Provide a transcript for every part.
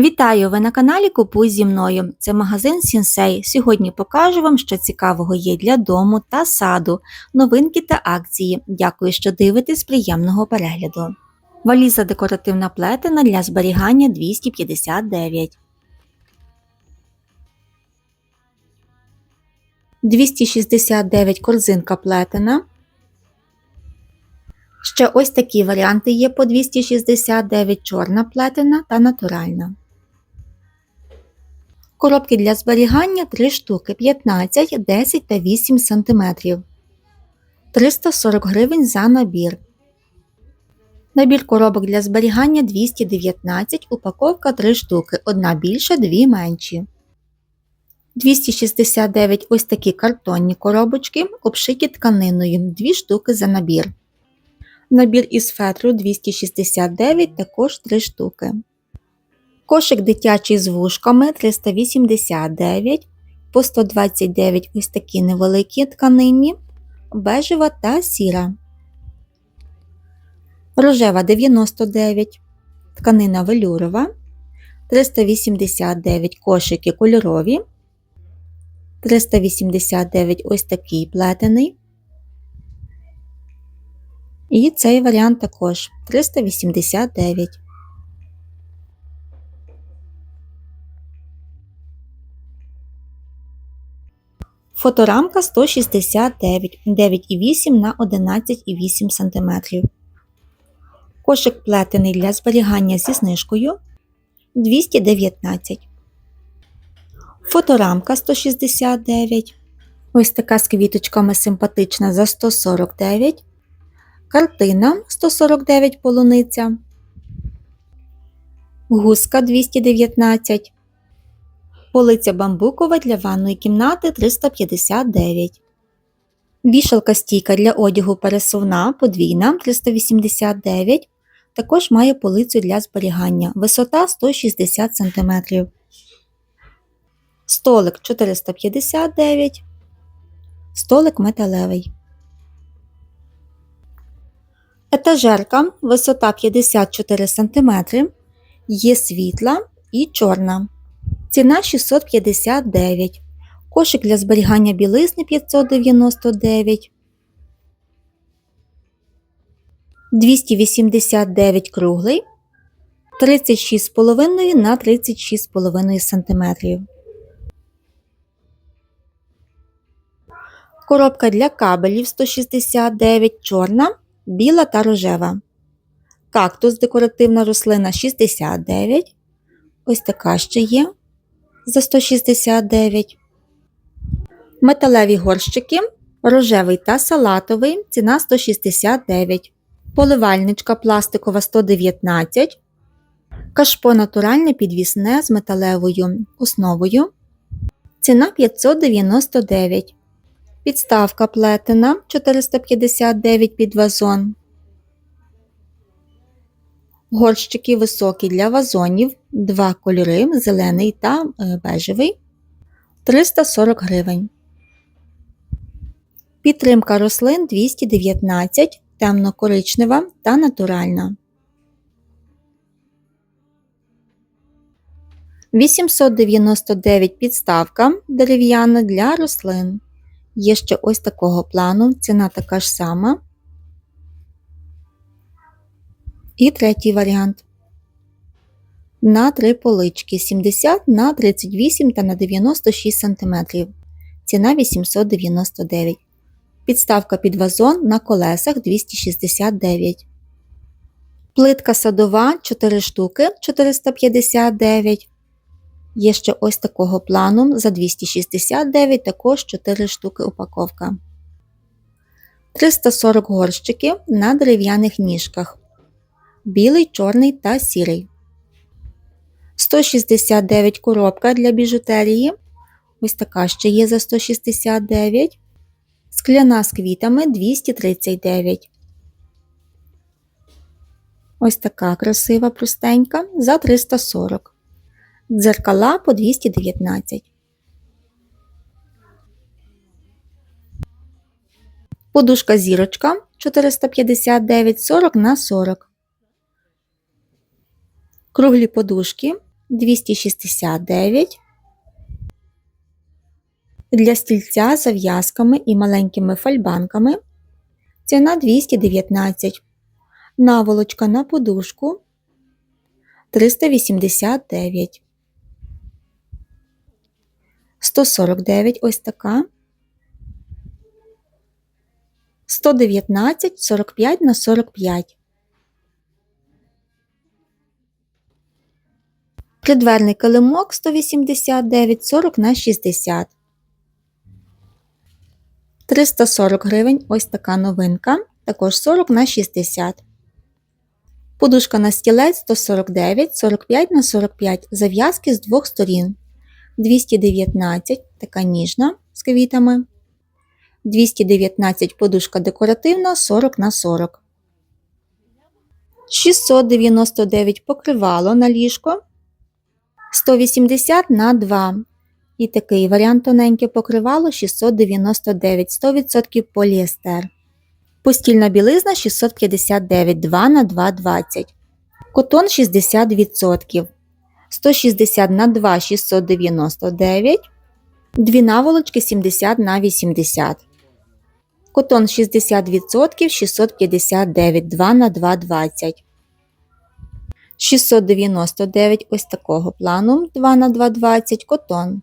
Вітаю! Ви на каналі Купуй зі мною. Це магазин Сінсей. Сьогодні покажу вам, що цікавого є для дому та саду, новинки та акції. Дякую, що дивитесь. Приємного перегляду. Валіза декоративна плетена для зберігання 259. 269 корзинка плетена. Ще ось такі варіанти є по 269 чорна плетена та натуральна. Коробки для зберігання 3 штуки 15, 10 та 8 см. 340 гривень за набір. Набір коробок для зберігання 219, упаковка 3 штуки, одна більша, дві менші. 269 ось такі картонні коробочки, обшиті тканиною, 2 штуки за набір. Набір із фетру 269 також 3 штуки. Кошик дитячий з вушками 389, по 129 ось такі невеликі тканинні, бежева та сіра. Рожева 99, тканина велюрова, 389 кошики кольорові, 389 ось такий плетений. І цей варіант також 389. Фоторамка 169, 9,8 на 11,8 см. Кошик плетений для зберігання зі знижкою 219. Фоторамка 169. Ось така з квіточками симпатична за 149. Картина 149 полуниця. Гуска 219. Полиця бамбукова для ванної кімнати 359. Вішалка стійка для одягу пересувна подвійна 389. Також має полицю для зберігання. Висота 160 см. Столик 459. Столик металевий. Етажерка висота 54 см. Є світла і чорна. Ціна 659. Кошик для зберігання білизни 599. 289 круглий. 36,5 на 36,5 см. Коробка для кабелів 169 чорна, біла та рожева. Кактус декоративна рослина 69. Ось така ще є за 169. Металеві горщики рожевий та салатовий. Ціна 169. Поливальничка пластикова 119. Кашпо натуральне підвісне з металевою основою. Ціна 599. Підставка плетена 459 під вазон. Горщики високі для вазонів, два кольори зелений та е, бежевий 340 гривень. Підтримка рослин 219, темно-коричнева та натуральна. 899 підставка дерев'яна для рослин. Є ще ось такого плану, ціна така ж сама. І третій варіант. На три полички 70 на 38 та на 96 см. Ціна 899. Підставка під вазон на колесах 269. Плитка садова 4 штуки 459. Є ще ось такого плану за 269, також 4 штуки упаковка. 340 горщиків на дерев'яних ніжках. Білий, чорний та сірий. 169 коробка для біжутерії. Ось така ще є за 169. Скляна з квітами 239. Ось така красива простенька за 340. Дзеркала по 219. Подушка зірочка 459 40 на 40. Круглі подушки 269. Для стільця з зав'язками і маленькими фальбанками ціна 219. Наволочка на подушку 389. 149 ось така. 119 45 на 45. Придверний килимок 189 40 на 60. 340 гривень ось така новинка, також 40 на 60. Подушка на стілець 149 45 на 45 зав'язки з двох сторін. 219 така ніжна з квітами. 219 подушка декоративна 40 на 40. 699 покривало на ліжко. 180 на 2. І такий варіант тоненьке покривало 699 100% поліестер. Постільна білизна 659 2 на 2 20. Котон 60%. 160 на 2 699. Дві наволочки 70 на 80. Котон 60% 659 2 на 2 20. 699 ось такого плану 2 на 2 20 котон.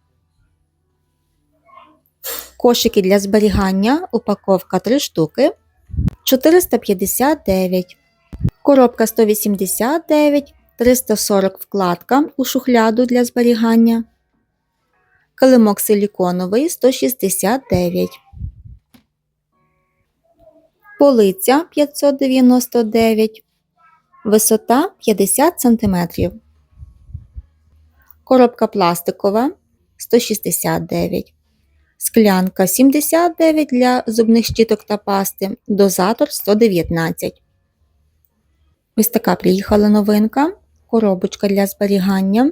Кошики для зберігання, упаковка 3 штуки 459. Коробка 189, 340 вкладка у шухляду для зберігання. Килимок силіконовий 169. Полиця 599. Висота 50 см. Коробка пластикова 169. Склянка 79 для зубних щіток та пасти. Дозатор 119. Ось така приїхала новинка. Коробочка для зберігання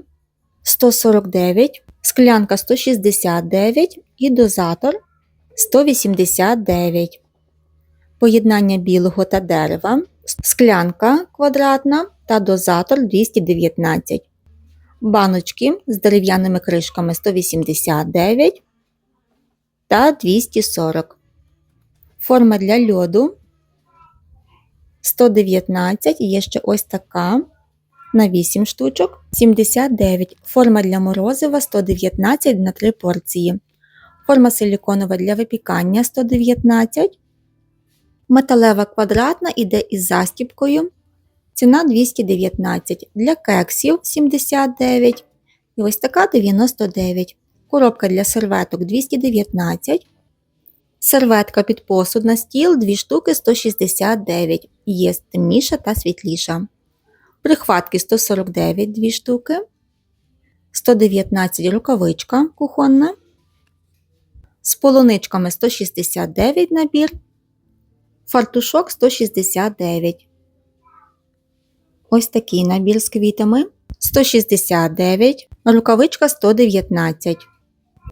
149. Склянка 169 і дозатор 189. Поєднання білого та дерева. Склянка квадратна та дозатор 219. Баночки з дерев'яними кришками 189 та 240. Форма для льоду 119. Є ще ось така на 8 штучок 79. Форма для морозива 119 на 3 порції. Форма силіконова для випікання 119. Металева квадратна іде із застіпкою. Ціна 219. Для кексів 79. І ось така 99. Коробка для серветок 219. Серветка під посуд на стіл 2 штуки 169. Є темніша та світліша. Прихватки 149 2 штуки. 119 рукавичка кухонна. З полуничками 169 набір. Фартушок 169. Ось такий набір з квітами 169, рукавичка 119.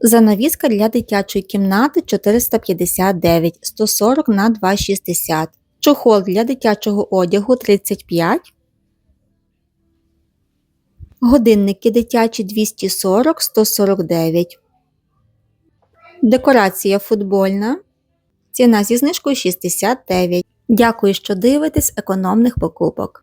Занавіска для дитячої кімнати 459 140 на 260. Чохол для дитячого одягу 35. Годинники дитячі 240 149. Декорація футбольна. Ціна зі знижкою 69. Дякую, що дивитесь економних покупок.